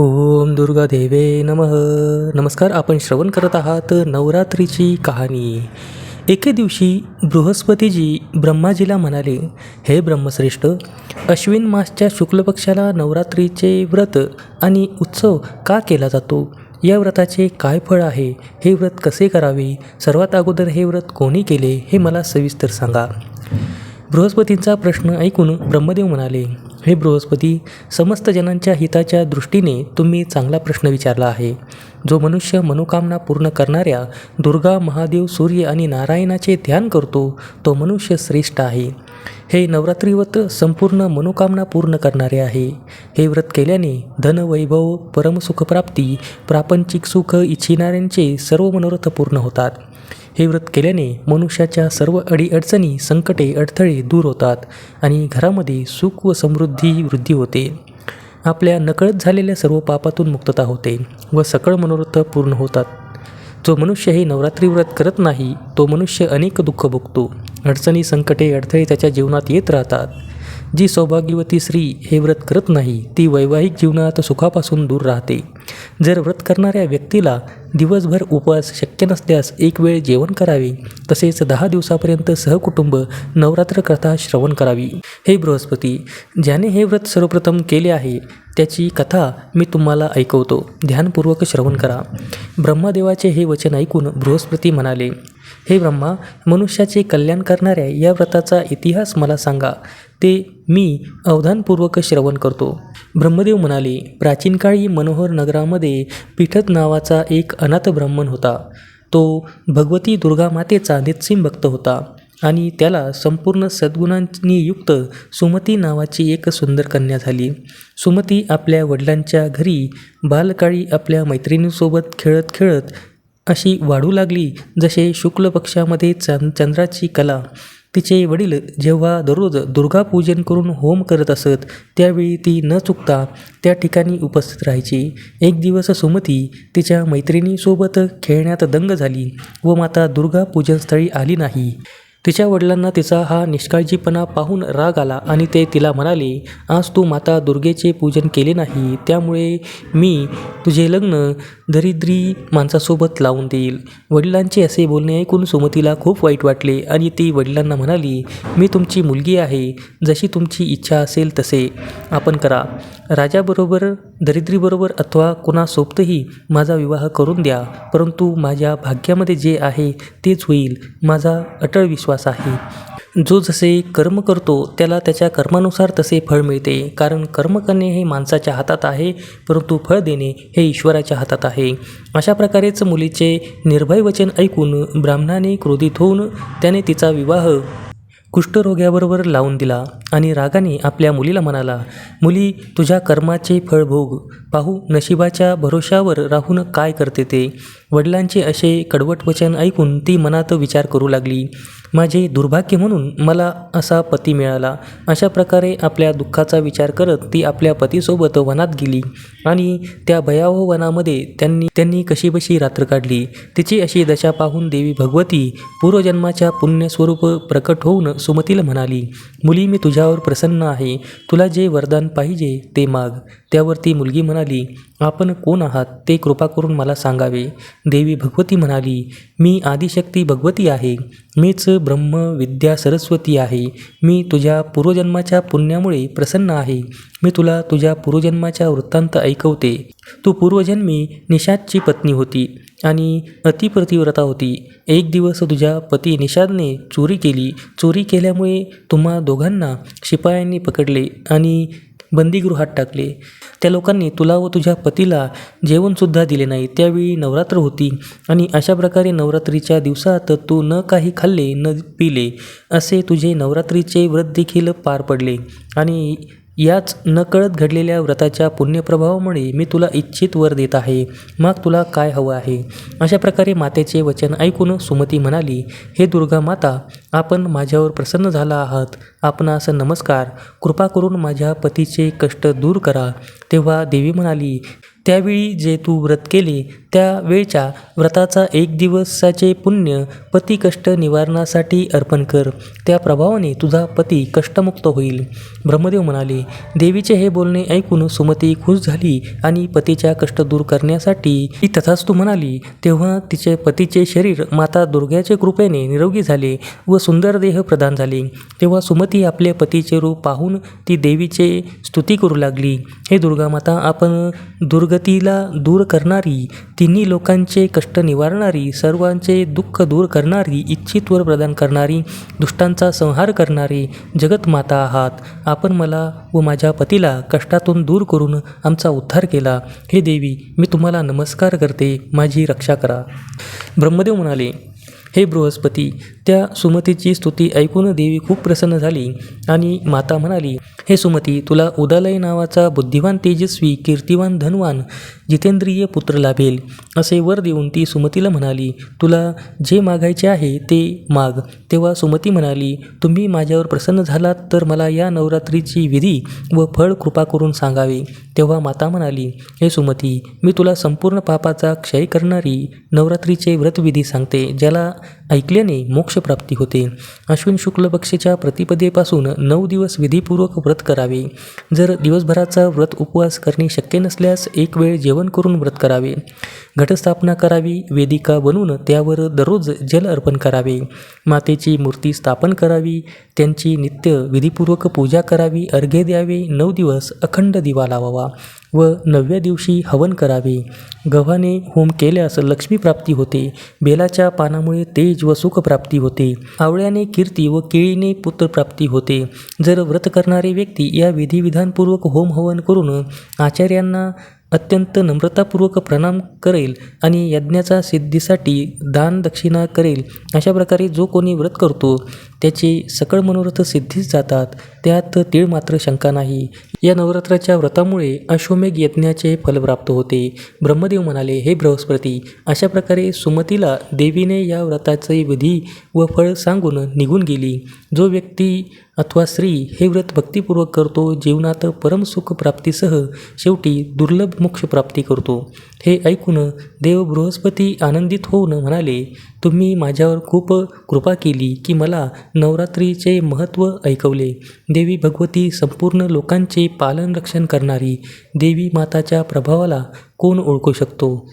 ओम दुर्गा देवे नमः. नमस्कार आपण श्रवण करत आहात नवरात्रीची कहाणी. एके दिवशी बृहस्पतीजी ब्रह्माजीला म्हणाले हे ब्रह्मश्रेष्ठ अश्विन मासच्या शुक्ल पक्षाला नवरात्रीचे व्रत आणि उत्सव का केला जातो? या व्रताचे काय फळ आहे? हे व्रत कसे करावे? सर्वात अगोदर हे व्रत कोणी केले? हे मला सविस्तर सांगा. बृहस्पतींचा प्रश्न ऐकून ब्रह्मदेव म्हणाले हे बृहस्पती समस्त जनांच्या हिताच्या दृष्टीने तुम्ही चांगला प्रश्न विचारला आहे. जो मनुष्य मनोकामना पूर्ण करणाऱ्या दुर्गा महादेव सूर्य आणि नारायणाचे ध्यान करतो तो मनुष्य श्रेष्ठ आहे. हे नवरात्री व्रत संपूर्ण मनोकामना पूर्ण करणारे आहे. हे व्रत केल्याने धन वैभव परमसुखप्राप्ती प्रापंचिक सुख इच्छिणाऱ्यांचे सर्व मनोरथ पूर्ण होतात. हे व्रत केल्याने मनुष्याच्या सर्व अडीअडचणी संकटे अडथळे दूर होतात आणि घरामध्ये सुख व समृद्धी वृद्धी होते. आपल्या नकळत झालेल्या सर्व पापातून मुक्तता होते व सकळ मनोरथ पूर्ण होतात. जो मनुष्य हे नवरात्री व्रत करत नाही तो मनुष्य अनेक दुःख भोगतो. अडचणी संकटे अडथळे त्याच्या जीवनात येत राहतात. जी सौभाग्यवती स्त्री हे व्रत करत नाही ती वैवाहिक जीवनात सुखापासून दूर राहते. जर व्रत करणाऱ्या व्यक्तीला दिवसभर उपवास शक्य नसल्यास एक वेळ जेवण करावे तसेच दहा दिवसापर्यंत सहकुटुंब नवरात्र कथा श्रवण करावी. हे बृहस्पती ज्याने हे व्रत सर्वप्रथम केले आहे त्याची कथा मी तुम्हाला ऐकवतो. ध्यानपूर्वक श्रवण करा. ब्रह्मदेवाचे हे वचन ऐकून बृहस्पती म्हणाले हे ब्रह्मा मनुष्याचे कल्याण करणाऱ्या या व्रताचा इतिहास मला सांगा. ते मी अवधानपूर्वक श्रवण करतो. ब्रह्मदेव म्हणाले प्राचीन काळी मनोहर नगरामध्ये पीठत नावाचा एक अनाथ ब्राह्मण होता. तो भगवती दुर्गा मातेचा नित्सिम भक्त होता आणि त्याला संपूर्ण सद्गुणांनी युक्त सुमती नावाची एक सुंदर कन्या झाली. सुमती आपल्या वडिलांच्या घरी बालकाळी आपल्या मैत्रिणीसोबत खेळत खेळत अशी वाढू लागली जसे शुक्ल पक्षामध्ये चंद चंद्राची कला. तिचे वडील जेव्हा दररोज दुर्गापूजन करून होम करत असत त्यावेळी ती न चुकता त्या ठिकाणी उपस्थित राहायची. एक दिवस सुमती तिच्या मैत्रिणीसोबत खेळण्यात दंग झाली व माता दुर्गा पूजनस्थळी आली नाही. तिच्या वडिलांना तिचा हा निष्काळजीपणा पाहून राग आला आणि ते तिला म्हणाले आज तू माता दुर्गेचे पूजन केले नाही त्यामुळे मी तुझे लग्न दरिद्री माणसासोबत लावून देईल. वडिलांचे असे बोलणे ऐकून सुमतीला खूप वाईट वाटले आणि ती वडिलांना म्हणाली मी तुमची मुलगी आहे जशी तुमची इच्छा असेल तसे. आपण करा. राजाबरोबर दरिद्रीबरोबर अथवा कुणासोबतही माझा विवाह करून द्या परंतु माझ्या भाग्यामध्ये जे आहे तेच होईल. माझा अटळ विश्वास आहे. जो जसे कर्म करतो त्याला त्याच्या कर्मानुसार तसे फळ मिळते. कारण कर्म करणे हे माणसाच्या हातात आहे परंतु फळ देणे हे ईश्वराच्या हातात आहे. अशा प्रकारेच मुलीचे निर्भय वचन ऐकून ब्राह्मणाने क्रोधित होऊन त्याने तिचा विवाह कुष्ठरोग्याबरोबर लावून दिला आणि रागाने आपल्या मुलीला म्हणाला मुली तुझ्या कर्माचे फळ भोग पाहू नशिबाच्या भरोशावर राहून काय करते ते? वडिलांचे असे कडवट वचन ऐकून ती मनात विचार करू लागली. माझे दुर्भाग्य म्हणून मला असा पती मिळाला. अशा प्रकारे आपल्या दुःखाचा विचार करत ती आपल्या पतीसोबत वनात गेली आणि त्या भयावह वनामध्ये त्यांनी त्यांनी कशीबशी रात्र काढली. तिची अशी दशा पाहून देवी भगवती पूर्वजन्माच्या पुण्यस्वरूप प्रकट होऊन सुमतीला म्हणाली मुली मी तुझ्यावर प्रसन्न आहे. तुला जे वरदान पाहिजे ते माग. त्यावर ती मुलगी म्हणाली आपण कोण आहात ते कृपा करून मला सांगावे. देवी भगवती म्हणाली मी आदिशक्ती भगवती आहे. मीच ब्रह्म विद्या सरस्वती आहे. मी तुझ्या पूर्वजन्माच्या पुण्यामुळे प्रसन्न आहे. मी तुला तुझ्या पूर्वजन्माच्या वृत्तांत ऐकवते. तू पूर्वजन्मी निषादची पत्नी होती आणि अतिप्रतिव्रता होती. एक दिवस तुझ्या पती निषादने चोरी केली. चोरी केल्यामुळे तुम्हा दोघांना शिपायांनी पकडले आणि बंदीगृहात टाकले. त्या लोकांनी तुला व तुझ्या पतीला जेवणसुद्धा दिले नाही. त्यावेळी नवरात्र होती आणि अशा प्रकारे नवरात्रीच्या दिवसात तू न काही खाल्ले न पिले असे तुझे नवरात्रीचे व्रत देखील पार पडले. आणि याच नकळत घडलेल्या व्रताच्या पुण्यप्रभावामुळे मी तुला इच्छित वर देत आहे. मग तुला काय हवं आहे? अशा प्रकारे मातेचे वचन ऐकून सुमती म्हणाली हे दुर्गा माता आपण माझ्यावर प्रसन्न झाला आहात. आपणास नमस्कार. कृपा करून माझ्या पतीचे कष्ट दूर करा. तेव्हा देवी म्हणाली त्यावेळी जे तू व्रत केले त्या वेळच्या व्रताचा एक दिवसाचे पुण्य पती कष्ट निवारणासाठी अर्पण कर. त्या प्रभावाने तुझा पती कष्टमुक्त होईल. ब्रह्मदेव म्हणाले देवीचे हे बोलणे ऐकून सुमती खुश झाली आणि पतीच्या कष्ट दूर करण्यासाठी ती तथास्तू म्हणाली तेव्हा तिचे पतीचे शरीर माता दुर्ग्याचे कृपेने निरोगी झाले व सुंदर देह प्रदान झाले. तेव्हा सुमती आपले पतीचे रूप पाहून ती देवीचे स्तुती करू लागली. हे दुर्गामाता आपण दुर्गतीला दूर करणारी तिन्ही लोकांचे कष्ट निवारणारी सर्वांचे दुःख दूर करणारी इच्छितवर प्रदान करणारी दुष्टांचा संहार करणारी जगतमाता आहात. आपण मला व माझ्या पतीला कष्टातून दूर करून आमचा उद्धार केला. हे देवी मी तुम्हाला नमस्कार करते. माझी रक्षा करा. ब्रह्मदेव म्हणाले हे बृहस्पती त्या सुमतीची स्तुती ऐकून देवी खूप प्रसन्न झाली आणि माता म्हणाली हे सुमती तुला उदालय नावाचा बुद्धिवान तेजस्वी कीर्तिवान धनवान जितेंद्रिय पुत्र लाभेल. असे वर देऊन ती सुमतीला म्हणाली तुला जे मागायचे आहे ते माग. तेव्हा सुमती म्हणाली तुम्ही माझ्यावर प्रसन्न झालात तर मला या नवरात्रीची विधी व फळ कृपा करून सांगावे. तेव्हा माता म्हणाली हे सुमती मी तुला संपूर्ण पापाचा क्षय करणारी नवरात्रीचे व्रतविधी सांगते ज्याला ऐकल्याने मोक्षप्राप्ती होते. अश्विन शुक्ल पक्षीच्या प्रतिपदेपासून नऊ दिवस विधीपूर्वक व्रत करावे. जर दिवसभराचा व्रत उपवास करणे शक्य नसल्यास एक वेळ जेवण करून व्रत करावे. घटस्थापना करावी वेदिका बनवून त्यावर दररोज जल अर्पण करावे. मातेची मूर्ती स्थापन करावी त्यांची नित्य विधीपूर्वक पूजा करावी अर्घ्य द्यावे नऊ दिवस अखंड दिवा लावावा. व नवव्या दिवशी हवन करावे. गव्हाने होम केल्यास लक्ष्मी प्राप्ती होते. बेलाच्या पानामुळे तेज व सुख प्राप्ती होते. आवळ्याने कीर्ती व केळीने पुत्रप्राप्ती होते. जर व्रत करणारी व्यक्ती या विधिविधानपूर्वक होम हवन करून आचार्यांना अत्यंत नम्रतापूर्वक प्रणाम करेल आणि यज्ञाचा सिद्धीसाठी दान दक्षिणा करेल अशा प्रकारे जो कोणी व्रत करतो त्याचे सकळ मनोरथ सिद्धीच जातात त्यात तीळ मात्र शंका नाही. या नवरात्राच्या व्रतामुळे अश्वमेघ यज्ञाचे फल प्राप्त होते. ब्रह्मदेव म्हणाले हे बृहस्पती अशा प्रकारे सुमतीला देवीने या व्रताचे विधी व फळ सांगून निघून गेली. जो व्यक्ती अथवा स्त्री हे व्रत भक्तिपूर्वक करतो जीवनात परमसुख प्राप्तीसह शेवटी दुर्लभ मोक्ष प्राप्ती करतो. हे ऐकून देव बृहस्पती आनंदित होऊन म्हणाले तुम्ही माझ्यावर खूप कृपा केली की मला नवरात्रीचे महत्त्व ऐकवले. देवी भगवती संपूर्ण लोकांचे पालन रक्षण करणारी देवी माताच्या प्रभावाला कोण ओळखू शकतो?